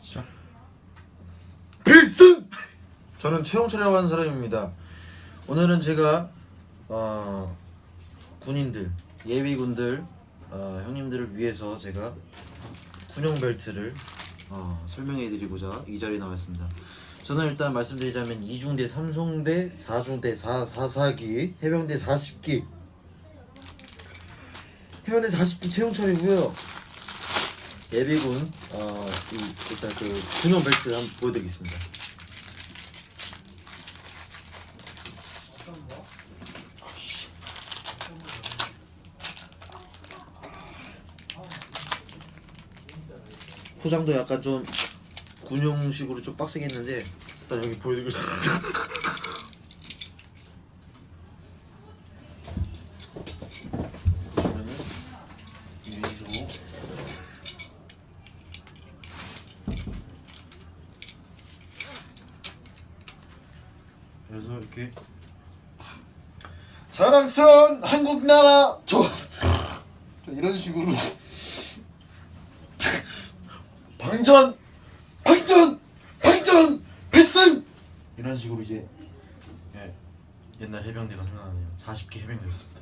시작. 필승! 저는 최홍철이라고 하는 사람입니다. 오늘은 제가 어, 군인들, 예비군들, 어, 형님들을 위해서 제가 군용 벨트를 어, 설명해드리고자 이 자리에 나왔습니다. 저는 일단 말씀드리자면 2중대 3송대 4중대 4, 4사기 해병대 40기 해병대 40기 최홍철이고요. 예비군 어, 이, 일단 그 군용 벨트 한번 보여드리겠습니다. 포장도 약간 좀 군용식으로 좀 빡세게 했는데 일단 여기 보여드리겠습니다. 보시면은 위로 그래서 이렇게 자랑스러운 한국 나라 좋았어. 자, 이런 식으로. 방전 방전 방전 필승! 이런 식으로 이제 예, 옛날 해병대가 생각나네요. 40기 해병대였습니다